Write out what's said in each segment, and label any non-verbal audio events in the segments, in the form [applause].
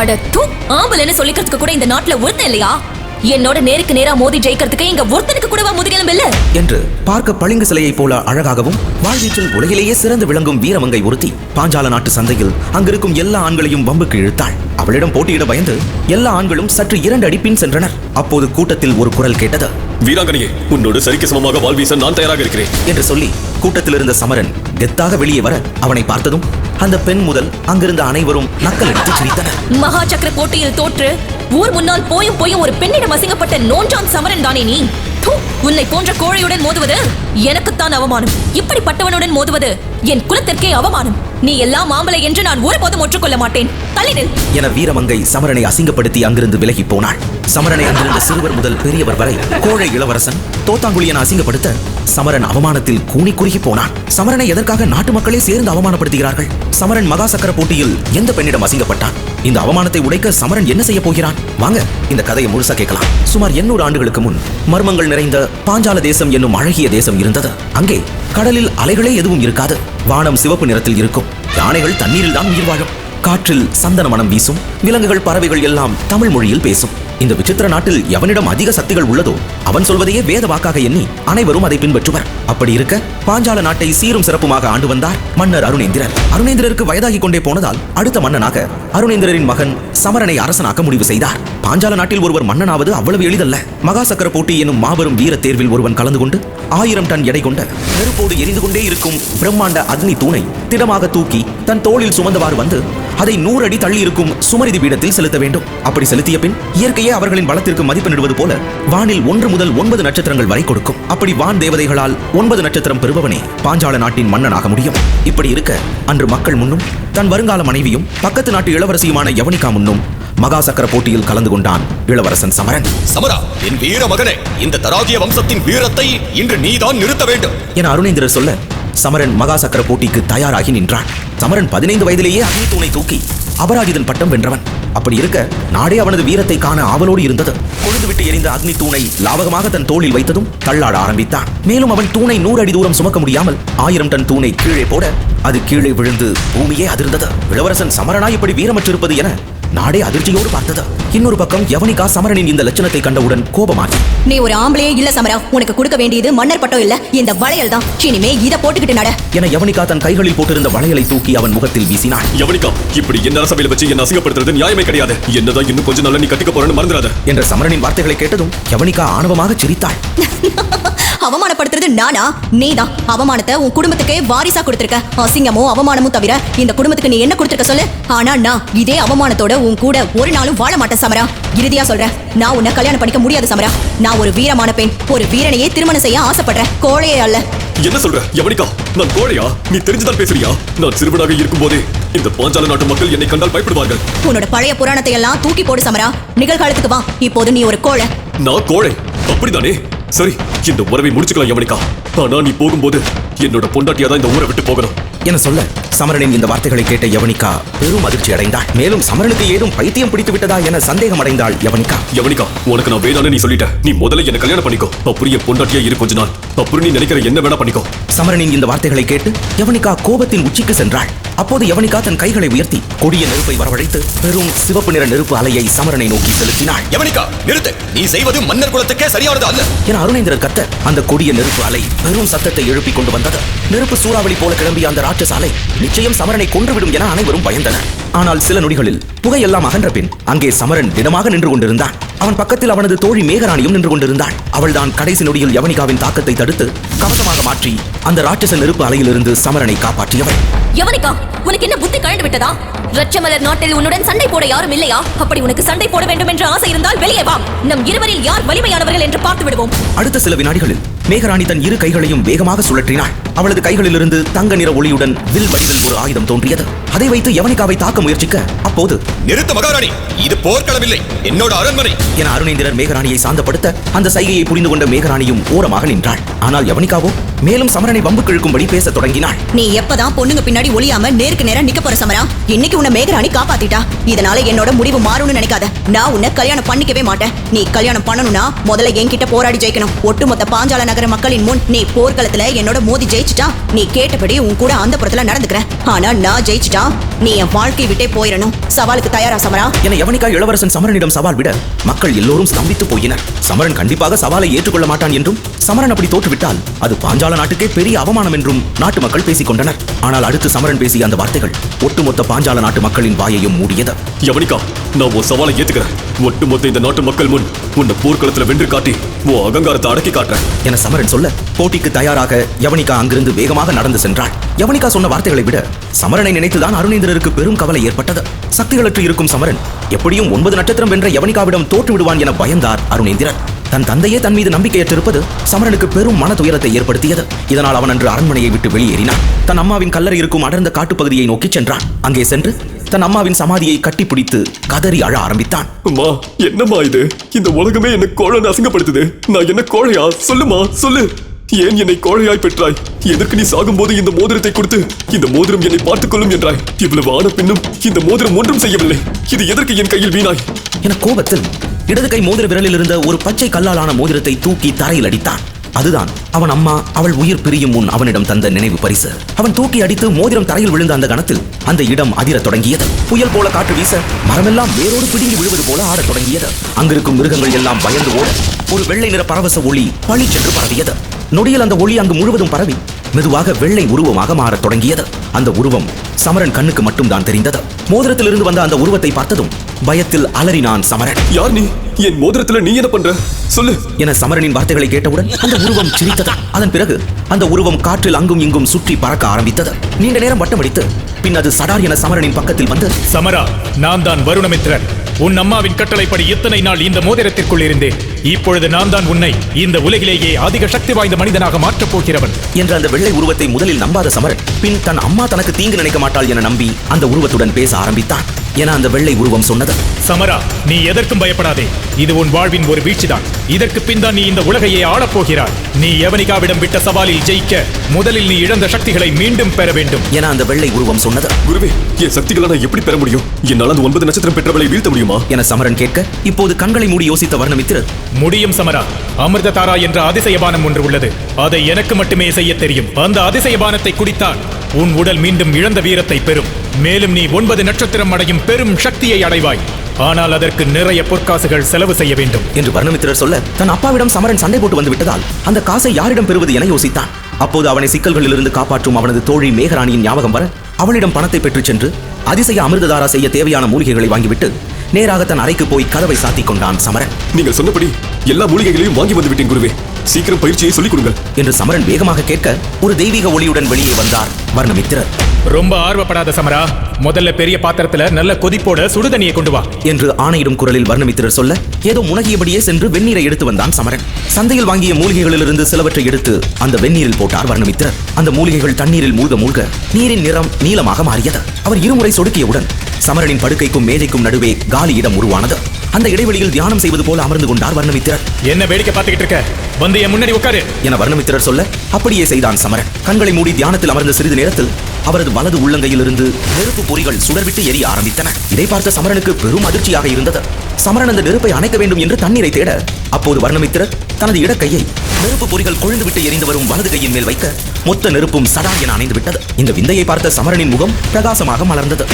அட தூ ஆம்பளைன்னு சொல்லிக்கிறதுக்கு கூட இந்த நாட்டுல ஒருத்தன் இல்லையா? என்னோட நேருக்கு நேரா மோதி ஜெயிக்கிறதுக்கு இங்க ஒருத்தனுக்கு கூடவா முதுகெலும்பு இல்ல? என்று பார்க்க பளிங்கு சிலையைப் போல அழகாகவும் வாழ்வீச்சில் உலகிலேயே சிறந்து விளங்கும் வீரமங்கை ஒருத்தி பாஞ்சால நாட்டு சந்தையில் அங்கிருக்கும் எல்லா ஆண்களையும் வம்புக்கு இழுத்தாள் அவளிடம் போட்டியிட பயந்து எல்லா ஆண்களும் சற்று இரண்டு அடி பின் சென்றனர். அப்போது கூட்டத்தில் ஒரு குரல் கேட்டது. வீராங்கனையே உன்னோடு சரிக்கு சமமாக வாழ்வீச நான் தயாராக இருக்கிறேன். என்று சொல்லி கூட்டத்தில் இருந்த சமரன் கெத்தாக வெளியே வர அவனை பார்த்ததும் அந்த பெண் முதல் அங்கிருந்த அனைவரும் நக்கலடித்து சிரித்தனர். மகா சக்கர போட்டியில் தோற்று ஊர் முன்னால் போயும் போயும் ஒரு பெண்ணிடம் அசிங்கப்பட்ட நோஞ்சான் சமரன் தானே நீ? தூ, உன்னை போன்ற கோழையுடன் மோதுவது எனக்குத்தான் அவமானம். இப்படிப்பட்டவனுடன் மோதுவது என் குலத்திற்கே அவமானம். நீ எல்லாம் ஆம்பளை என்று நான் ஒருபோதும் ஒற்றுக்கொள்ள மாட்டேன். தள்ளினில் என வீரமங்கை சமரனை அசிங்கப்படுத்தி அங்கிருந்து விலகி போனாள். சமரனை அங்கிருந்த சிறுவர் முதல் பெரியவர் வரை கோழை இளவரசன் தோத்தாங்குழி என அசிங்கப்படுத்த சமரன் அவமானத்தில் கூனி குறுகி போனான். சமரனை எதற்காக நாட்டு மக்களே சேர்ந்து அவமானப்படுத்துகிறார்கள்? சமரன் மகா சக்கர போட்டியில் எந்த பெண்ணிடம் அசிங்கப்பட்டான்? இந்த அவமானத்தை உடைக்க சமரன் என்ன செய்ய போகிறான்? வாங்க இந்த கதையை முழுசா கேட்கலாம். சுமார் 800 ஆண்டுகளுக்கு முன் மர்மங்கள் நிறைந்த பாஞ்சால தேசம் என்னும் அழகிய தேசம் இருந்தது. அங்கே கடலில் அலைகளே எதுவும் இருக்காது. வானம் சிவப்பு நிறத்தில் இருக்கும். யானைகள் தண்ணீரில் தான் உயிர் வாழும். காற்றில் சந்தன மனம் வீசும். விலங்குகள் பறவைகள் எல்லாம் தமிழ் மொழியில் பேசும். இந்த விசித்திர நாட்டில் எவனிடம் அதிக சக்திகள் உள்ளதோ அவன் சொல்வதையே வேத வாக்காக எண்ணி அனைவரும் அதை பின்பற்றுவர். அப்படி இருக்க பாஞ்சால நாட்டை சீரும் சிறப்புமாக ஆண்டு வந்தார் மன்னர் அருணேந்திரர். அருணேந்திரருக்கு வயதாகி கொண்டே போனதால் அடுத்த மன்னனாக அருணேந்திரரின் மகன் சமரனை அரசனாக்க முடிவு செய்தார். பாஞ்சால நாட்டில் ஒருவர் மன்னனாவது அவ்வளவு எளிதல்ல. மகாசக்கர போட்டி எனும் மாபெரும் வீர தேர்வில் ஒருவன் கலந்து கொண்டு ஆயிரம் டன் எடை கொண்ட நெருப்போடு எரிந்து கொண்டே இருக்கும் பிரம்மாண்ட அக்னி தூணை திடமாக தூக்கி தன் தோளில் சுமந்தவாறு வந்து அதை நூறு அடி தள்ளி இருக்கும் சுமரிதி பீடத்தில் செலுத்த வேண்டும். அப்படி செலுத்திய பின் இயற்கையை அவர்களின் பலத்திற்கு மதிப்பெண்ணிடுவது போல வானில் ஒன்று முதல் ஒன்பது நட்சத்திரங்கள் வரை கொடுக்கும். அப்படி வான் தேவதைகளால் ஒன்பது நட்சத்திரம் பெறுபவனே பாஞ்சால நாட்டின் மன்னனாக முடியும். இப்படி இருக்க அன்று மக்கள் முன்னும் தன் வருங்கால மனைவியும் பக்கத்து நாட்டு இளவரசியுமான யவனிகா முன்னும் மகா சக்கர போட்டியில் கலந்து கொண்டான் இளவரசன் சமரன். சமரா என் வீர மகனே இந்த தராகிய வம்சத்தின் வீரத்தை இன்று நீதான் நிறுத்த வேண்டும். என அருணேந்திரர் சொல்ல சமரன் மகா சக்கர போட்டிக்கு தயாராகி நின்றான். சமரன் பதினைந்து வயதிலேயே அக்னி தூணை தூக்கி அபராஜிதன் பட்டம் வென்றவன். அப்படி இருக்க நாடே அவனது வீரத்தை காண ஆவலோடு இருந்தது. கொழுந்துவிட்டு எரிந்த அக்னி தூணை லாவகமாக தன் தோளில் வைத்ததும் தள்ளாட ஆரம்பித்தான். மேலும் அவன் தூணை நூறு அடி தூரம் சுமக்க முடியாமல் ஆயிரம் டன் தூணை கீழே போட அது கீழே விழுந்து பூமியே அதிர்ந்தது. இளவரசன் சமரனாய் இப்படி வீரமற்றிருப்பது என நாடே அதிர்ச்சியோடு பார்த்தது. இன்னொரு பக்கம் யவனிகா சமரனின் இந்த லட்சணத்தை கண்டவுடன் கோபமாகி. நீ ஒரு ஆம்பளையே இல்ல சமரா. உனக்கு கொடுக்க வேண்டியது மன்னர் பட்டம் இல்ல. இந்த வளையல் தான். இனிமே இத போட்டுக்கிட்டு நட. என யவனிகா தன் கைகளில் போட்டிருந்த வளையலை தூக்கி அவன் முகத்தில் வீசினாள். யவனிகா இப்படி என்ன அரசவையில் வச்சு என்ன அசிங்கப்படுத்துறது நியாயமே கிடையாது. என்னதான் இன்னும் கொஞ்சம் நாள்ல நீ கட்டிக்க போறேன்னு மறந்துடாத. என்ற சமரனின் வார்த்தைகளை கேட்டதும் யவனிகா ஆணவமாக சிரித்தாள். [laughs] அவமானப்படுத்துறது நானா? நீதான் அவமானத்தை உன் குடும்பத்துக்கே வாரிசா கொடுத்திருக்க. அசிங்கமும் அவமானமும் தவிர இந்த குடும்பத்துக்கு நீ என்ன கொடுத்திருக்க சொல்லு? ஆனா நான் இதே அவமானத்தோட உன் கூட ஒரு நாளும் வாழ மாட்டேன் சமரா. இறுதியா சொல்றேன் நான் உன்னை கல்யாணம் பண்ணிக்க முடியாது சமரா. நான் ஒரு வீரமான பெண். ஒரு வீரனையே திருமணம் செய்ய ஆசைப்படுறேன் கோழையே அல்ல. என்ன சொல்ற? யவனிகா நான் கோழையா? நீ தெரிஞ்சுதான் பேசுறியா? நான் சிறுவனாக இருக்கும்போதே இந்த பாஞ்சால நாட்டு மக்கள் என்னை கண்டால் பயப்படுவார்கள். உன்னோட பழைய புராணத்தை எல்லாம் தூக்கி போடு சமரா. நிகழ்காலத்துக்கு வா. இப்போது நீ ஒரு கோழை. நான் கோழை. அப்படிதானே சரி இந்த உறவை முடிச்சுக்கலாம் எவனிக்கா ஆனா நீ போகும்போது என்னோட பொண்டாட்டியா தான் இந்த ஊரை விட்டு போகணும். என சொல்ல சமரனின் இந்த வார்த்தைகளை கேட்ட யவனிகா பெரும் அதிர்ச்சி அடைந்தாள். மேலும் சமரனுக்கு ஏதும் பைத்தியம் பிடித்து விட்டதா என சந்தேகம் அடைந்தாள் யவனிகா. யவனிகா உனக்கு நான் வேணான்னு நீ சொல்லிட்ட. நீ முதல்ல என்ன கல்யாணம் பண்ணிக்கோ. அப்புறம் என் பொண்டாட்டியா இரு கொஞ்ச நாள். அப்புறம் நீ நினைக்கிற என்ன வேணா பண்ணிக்கோ. சமரனின் இந்த வார்த்தைகளை கேட்டு யவனிகா கோபத்தின் உச்சிக்கு சென்றாள். அப்போது யவனிகா தன் கைகளை உயர்த்தி கொடிய நெருப்பை வரவழைத்து பெரும் சிவப்பு நிற நெருப்பு அலையை சமரனை நோக்கி செலுத்தினாள். யவனிகா நிறுத்து. நீ செய்வது மன்னர் குலத்துக்கே சரியானது அல்ல. என அருணேந்திரர் கத்த அந்த கொடிய நெருப்பு அலை பெரும் சத்தத்தை எழுப்பி கொண்டு வந்தது. நெருப்பு சூறாவளி போல கிளம்பிய அந்த ராட்சச நிச்சயம் சமரனை கொன்றுவிடும் என அனைவரும் பயந்தனர். ஆனால் சில நொடிகளில் புகையெல்லாம் அகன்ற பின் அங்கே சமரன் திடமாக நின்று கொண்டிருந்தான். அவன் பக்கத்தில் அவனது தோழி மேகராணியும் நின்று கொண்டிருந்தாள். அவள்தான் கடைசி நொடியில் யவனிகாவின் தாக்கத்தை தடுத்து கவசமாக மாற்றி அந்த ராட்சச நெருப்பு அலையிலிருந்து சமரனை காப்பாற்றியவள். யவனிகா உனக்கு என்ன புத்தி கழண்டு விட்டதா? ரச்சமலர் நாட்டில் உன்னுடன் சண்டை போட யாரும் இல்லையா? அப்படி உனக்கு சண்டை போட வேண்டும் என்ற ஆசை இருந்தால் வெளியே வா. நம் இருவரில் யார் வலிமையானவர்கள் என்று பார்த்து விடுவோம். அடுத்த சில வினாடிகளில் மேகராணி தன் இரு கைகளையும் வேகமாக சுழற்றினாள். அவளது கைகளிலிருந்து தங்க நிற ஒளியுடன் வில் வடிவில் ஒரு ஆயுதம் தோன்றியது. அதை வைத்து யவனிகாவை தாக்க முயற்சிக்க அப்போது நிறுத்த மகாராணி இது போர்க்களமில்லை என்னோட அரண்மனை. என அருணேந்திரர் மேகராணியை சாந்தப்படுத்த அந்த சைகையை புரிந்து கொண்ட மேகராணியும் ஓரமாக நின்றாள். ஆனால் யவனிகாவோ? மேலும் சமரனை வம்புக்கு இழுக்கும்படி பேசத் தொடங்கினாள். நீ எப்பதான் பொண்ணுங்க பின்னாடி ஒளியாம நேருக்கு நேரா நிக்க போற சமரா? இன்னைக்கு உன்னை மேகராணி காப்பாத்திட்டா. இதனால என்னோட முடிவு மாறும்னு நினைக்காத. நான் உன்னை கல்யாணம் பண்ணிக்கவே மாட்டேன். நீ கல்யாணம் பண்ணணும்னா முதல்ல என்கிட்ட போராடி ஜெயிக்கணும். ஒட்டுமொத்த பாஞ்சால நகர மக்களின் முன் நீ போர்க்களத்துல என்னோட மோதி ஜெயிச்சிட்டா நீ கேட்டபடி உன் கூட அந்த புறத்துல நடந்துக்கிறேன். ஆனா நான் ஜெயிச்சிட்டா நீ என் வாழ்க்கை விட்டே போயிடணும். சவாலுக்கு தயாரா சமரா? என யவனிகா இளவரசன் சமரனிடம் சவால் விட மக்கள் எல்லோரும் ஸ்தம்பித்து போயினர். சமரன் கண்டிப்பாக சவாலை ஏற்றுக்கொள்ள மாட்டான் என்றும் சமரன் அப்படி தோற்றுவிட்டால் அது பாஞ்சால நாட்டுக்கே பெரிய அவமானம் என்றும் நாட்டு மக்கள் பேசிக் கொண்டனர் ஆனால் அடுத்து சமரன் பேசிய அந்த வார்த்தைகள் ஒட்டுமொத்த பாஞ்சால நாட்டு மக்களின் வாயையும் மூடியது. யவனிகா நான் உன் சவாலை ஏத்துக்கிறேன். ஒட்டுமொத்த இந்த நாட்டு மக்கள் முன் உன்னை போர்க்களத்துல வென்று காட்டி உன் அகங்காரத்தை அடக்கி காட்டுறேன். என சமரன் சொல்ல போட்டிக்கு தயாராக யவனிகா அங்கிருந்து வேகமாக நடந்து சென்றாள். யவனிகா சொன்ன வார்த்தைகளை விட சமரனை நினைத்துதான் அருணேந்திரருக்கு பெரும் கவலை ஏற்பட்டது. சக்திகளற்று இருக்கும் சமரன் எப்படியும் ஒன்பது நட்சத்திரம் வென்ற யவனிகாவிடம் தோற்று விடுவான் என பயந்தார் அருணேந்திரன். தன் தந்தையே தன் மீது நம்பிக்கையற்றிருப்பது சமரனுக்கு பெரும் மன துயரத்தை ஏற்படுத்தியது. இதனால் அவன் அன்று அரண்மனையை விட்டு வெளியேறினான். தன் அம்மாவின் கல்லறை இருக்கும் அடர்ந்த காட்டுப்பகுதியை நோக்கி சென்றான். அங்கே சென்று தன் அம்மாவின் சமாதியை கட்டிப்பிடித்து கதறி அழ ஆரம்பித்தான். அம்மா என்னம்மா இது? இந்த உலகமே என்ன கோழன் அசிங்கப்படுத்துது நான் என்ன கோழையா? சொல்லுமா சொல்லு. ஏன் என்னை கோழையாய் பெற்றாய்? எதற்கு நீ சாகும்போது இந்த மோதிரத்தை கொடுத்து இந்த மோதிரம் என்னை பார்த்துக் கொள்ளும் என்றாய்? இவ்வளவு ஆன பின்னும் இந்த மோதிரம் ஒன்றும் செய்யவில்லை. இது எதற்கு என் கையில் வீணாய்? என கோபத்தில் இடது கை மோதிர விரலில் இருந்த ஒரு பச்சை கல்லாலான மோதிரத்தை தூக்கி தரையில் அடித்தான். அதுதான் அவன் அம்மா அவள் உயிர் பிரியும் முன் அவனிடம் தந்த நினைவு பரிசு. அவன் தூக்கி அடித்து மோதிரம் தரையில் விழுந்த அந்த கணத்தில் அந்த இடம் அதிரத் தொடங்கியது. புயல் போல காற்று வீச மரமெல்லாம் வேரோடு பிடுங்கி விழுவது போல ஆடத் தொடங்கியது. அங்கிருக்கும் மிருகங்கள் எல்லாம் பயந்து ஓட ஒரு வெள்ளை நிற பரவச ஒளி பளிச்சென்று பரவியது. நொடியில் அந்த ஒளி அங்கு முழுவதும் பரவி மெதுவாக வெள்ளை உருவமாக மாறத் தொடங்கியது. அந்த உருவம் சமரன் கண்ணுக்கு மட்டும்தான் தெரிந்தது. மோதிரத்திலிருந்து வந்த அந்த உருவத்தை பார்த்ததும் பயத்தில் அலறினான் சமரன். யார் நீ? என் மோதிரத்துல நீ என்ன பண்ற? சொல்லு. என சமரனின் வார்த்தைகளை கேட்டவுடன் அந்த உருவம் சிரித்தது. அதன் பிறகு அந்த உருவம் காற்றில் அங்கும் இங்கும் சுற்றி பறக்க ஆரம்பித்தது. நீண்ட நேரம் வட்டமடித்து பின் அது சடார் என சமரனின் பக்கத்தில் வந்து சமரா நான் தான் வருணமித்ரன். உன் அம்மாவின் கட்டளைப்படி இத்தனை நாள் இந்த மோதிரத்திற்குள் இருந்தேன். இப்பொழுது நான் தான் உன்னை இந்த உலகிலேயே அதிக சக்தி வாய்ந்த மனிதனாக மாற்றப் போகிறவன். என்ற அந்த வெள்ளை உருவத்தை முதலில் நம்பாத சமரன் பின் தன் அம்மா தனக்கு தீங்கு நினைக்க மாட்டாள் என நம்பி அந்த உருவத்துடன் பேச ஆரம்பித்தான். என அந்த வெள்ளை உருவம் சொன்னது. சமரா நீ எதற்கும் பயப்படாதே. இது உன் வாழ்வின் ஒரு வீழ்ச்சிதான். இதற்கு பின் தான் நீ இந்த உலகையே ஆளப் போகிறாய் நீ யவனிகாவிடம் விட்ட சவாலில் ஜெயிக்க முதலில் நீ இழந்த சக்திகளை மீண்டும் பெற வேண்டும். என அந்த வெள்ளை உருவம் சொன்னது. குருவே என் சக்திகளை நான் எப்படி பெற முடியும்? என்னால் அந்த ஒன்பது நட்சத்திரம் பெற்றவளை வீழ்த்த முடியுமா? என சமரன் கேட்க இப்போது கண்களை மூடி யோசித்த வர்ணமித்திரர் முடியும் சமரா. அமிர்த தாரா என்ற அதிசயபானம் ஒன்று உள்ளது. அதை எனக்கு மட்டுமே செய்ய தெரியும். அந்த அதிசயபானத்தை குடித்தால் உன் உடல் மீண்டும் இழந்த வீரத்தை பெறும். மேலும் நீ ஒன்பது நட்சத்திரம் அடையும் பெரும் சக்தியை அடைவாய். ஆனால் அதற்கு நிறைய பொற்காசுகள் செலவு செய்ய வேண்டும். என்று வர்ணமித்திரர் சொல்ல தன் அப்பாவிடம் சமரன் சண்டை போட்டு வந்து விட்டதால் அந்த காசை யாரிடம் பெறுவது என யோசித்தான். அப்போது அவனை சிக்கல்களிலிருந்து காப்பாற்றும் அவனது தோழி மேகராணியின் ஞாபகம் வர அவளிடம் பணத்தை பெற்றுச் சென்று அதிசய அமிர்ததாரா செய்ய தேவையான மூலிகைகளை வாங்கிவிட்டு நேராக தன் அறைக்கு போய் கதவை சாத்திக் கொண்டான் சமரன். நீங்கள் சொன்னபடி எல்லா மூலிகைகளையும் வாங்கி வந்து விட்டேன் குருவே. சீக்கிரம் பயிற்சியை சொல்லிக் கொடுங்கள். என்று சமரன் வேகமாக கேட்க ஒரு தெய்வீக ஒளியுடன் வெளியே வந்தார் வர்ணமித்திரர். ரொம்ப ஆர்வப்படாத சமரா முதல்ல பெரிய பாத்திரத்துல நல்ல கொதிப்போட சுடுதண்ணியை கொண்டு வா. என்று ஆணையிடும் குரலில் வர்ணமித்திரர் சொல்ல ஏதோ முனகியபடியே சென்று வெந்நீரை எடுத்து வந்தான் சமரன். சந்தையில் வாங்கிய மூலிகைகளிலிருந்து சிலவற்றை எடுத்து அந்த வெந்நீரில் போட்டார் வர்ணமித்திரர். அந்த மூலிகைகள் தண்ணீரில் மூழ்க மூழ்க நீரின் நிறம் நீலமாக மாறியது. அவர் இருமுறை சொடுக்கியவுடன் சமரனின் படுக்கைக்கும் மேஜைக்கும் நடுவே காலி இடம் உருவானது. அந்த இடைவெளியில் தியானம் செய்வது போல அமர்ந்து கொண்டார் வர்ணமித்திரர். என்ன வேடிக்கை பார்த்துக்கிட்டு இருக்க? வந்து என் முன்னாடி உட்காரு. என வர்ணமித்திரர் சொல்ல அப்படியே செய்தான் சமரன். கண்களை மூடி தியானத்தில் அமர்ந்த சிறிது நேரத்தில் அவரது வலது உள்ளங்கையிலிருந்து நெருப்பு பொறிகள் சுடர்விட்டு எரிய ஆரம்பித்தன. இதை பார்த்த சமரனுக்கு பெரும் அதிர்ச்சியாக இருந்தது. சமரன் அந்த நெருப்பை அணைக்க வேண்டும் என்று தண்ணீரை தேட அப்போது வர்ணமித்திரர் தனது இடக்கையை நெருப்பு பொறிகள் கொழுந்துவிட்டு எரிந்து வரும் வலது கையின் மேல் வைக்க மொத்த நெருப்பும் சடா என அணைந்து விட்டது. இந்த விந்தையை பார்த்த சமரனின் முகம் பிரகாசமாக மலர்ந்தது.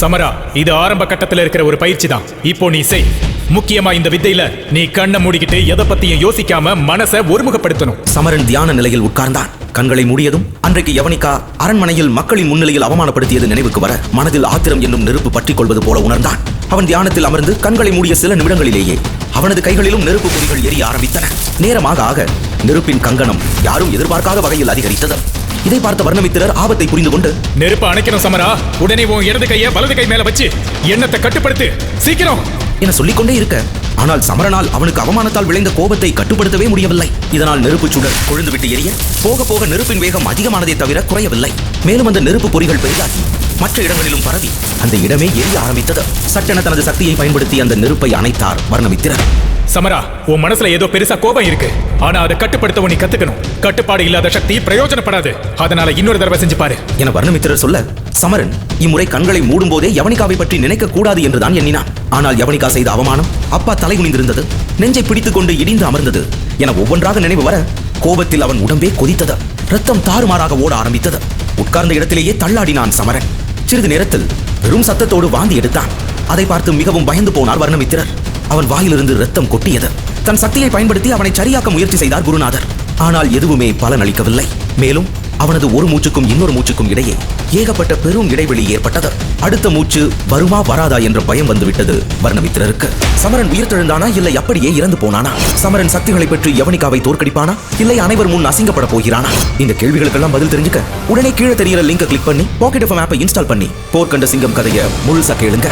சமரா இது ஆரம்ப கட்டத்துல இருக்கிற ஒரு பயிற்சி தான் இப்போ நீ செய். முக்கியமா இந்த வித்தையில நீ கண்ணை மூடிக்கிட்டு எதை பத்தியும் யோசிக்காம மனசை ஒருமுகப்படுத்தணும். சமரன் தியான நிலையில் உட்கார்ந்தான். கண்களை மூடியதும் அன்றைக்கு யவனிகா அரண்மனையில் மக்களின் முன்னிலையில் அவமானப்படுத்தியது நினைவுக்கு வர மனதில் ஆத்திரம் என்னும் நெருப்பு பற்றிக் கொள்வது போல உணர்ந்தான். அவன் தியானத்தில் அமர்ந்து கண்களை மூடிய சில நிமிடங்களிலேயே அவனது கைகளிலும் நெருப்பு பொறிகள் எரிய ஆரம்பித்தன. நேரமாக ஆக நெருப்பின் கங்கணம் யாரும் எதிர்பார்க்காத வகையில் அதிகரித்தது. இதை பார்த்த வர்ணமித்திரர் ஆபத்தை புரிந்து கொண்டு நெருப்பு அணைக்கணும் சமரா உடனே உன் இடது கைய வலது கை மேல வச்சு எண்ணத்தை கட்டுப்படுத்து. சீக்கிரம்! என சொல்லிக்கொண்டே இருக்க. ஆனால் சமரனால் அவனுக்கு அவமானத்தால் விளைந்த கோபத்தை கட்டுப்படுத்தவே முடியவில்லை. இதனால் நெருப்பு சுடர் கொழுந்துவிட்டு எரிய போக போக நெருப்பின் வேகம் அதிகமானதை தவிர குறையவில்லை. மேலும் அந்த நெருப்பு பொறிகள் பெரிதாகி மற்ற இடங்களிலும் பரவி அந்த இடமே எரிய ஆரம்பித்தது. சட்டென தனது சக்தியை பயன்படுத்தி அந்த நெருப்பை அணைத்தார் வர்ணமித்திரர். சமரா உன் மனசுல ஏதோ பெருசா கோபம் இருக்கு. ஆனா அதை கட்டுப்படுத்த நீ கத்துக்கணும். கட்டுப்பாடு இல்லாத சக்தி பிரயோஜனப்படாது. அதனால இன்னொரு தடவை செஞ்சு பாரு. என வர்ணமித்திரர் சொல்ல சமரன் இம்முறை கண்களை மூடும் போதே யவனிகாவை பற்றி நினைக்க கூடாது என்றுதான் எண்ணினான். ஆனால் யவனிகா செய்த அவமானம் அப்பா தலை குனிந்திருந்தது. நெஞ்சை பிடித்துக் கொண்டு இடிந்து அமர்ந்தது. என ஒவ்வொன்றாக நினைவு வர கோபத்தில் அவன் உடம்பே கொதித்தது. ரத்தம் தாறுமாறாக ஓட ஆரம்பித்தது. உட்கார்ந்த இடத்திலேயே தள்ளாடினான் சமரன். சிறிது நேரத்தில் வெறும் சத்தத்தோடு வாந்தி எடுத்தான். அதை பார்த்து மிகவும் பயந்து போனார் வர்ணமித்திரர் அவன் வாயிலிருந்து ரத்தம் கொட்டியது. தன் சக்தியை பயன்படுத்தி அவனை சரியாக்க முயற்சி செய்தார் குருநாதர். ஆனால் எதுவுமே பலனளிக்கவில்லை மேலும் அவனது ஒரு மூச்சுக்கும் இன்னொரு மூச்சுக்கும் இடையே ஏகப்பட்ட பெரும் இடைவெளி ஏற்பட்டது. அடுத்த மூச்சு வருமா வராதா என்ற பயம் வந்துவிட்டது வர்ணமித்திரருக்கு. சமரன் உயிர்த்தெழுந்தானா? இல்லை அப்படியே இறந்து போனானா? சமரன் சக்திகளை பெற்று யவனிகாவை தோற்கடிப்பானா? இல்லை அனைவர் முன் அசிங்கப்பட போகிறானா? இந்த கேள்விகளுக்கெல்லாம் பதில் தெரிஞ்சுக்க உடனே கீழே தெரியிற லிங்கை கிளிக் பண்ணி பாக்கெட் எஃப்எம் ஆப்பை இன்ஸ்டால் பண்ணி போர்க்கண்ட சிங்கம் கதையை முழுசா கேளுங்க.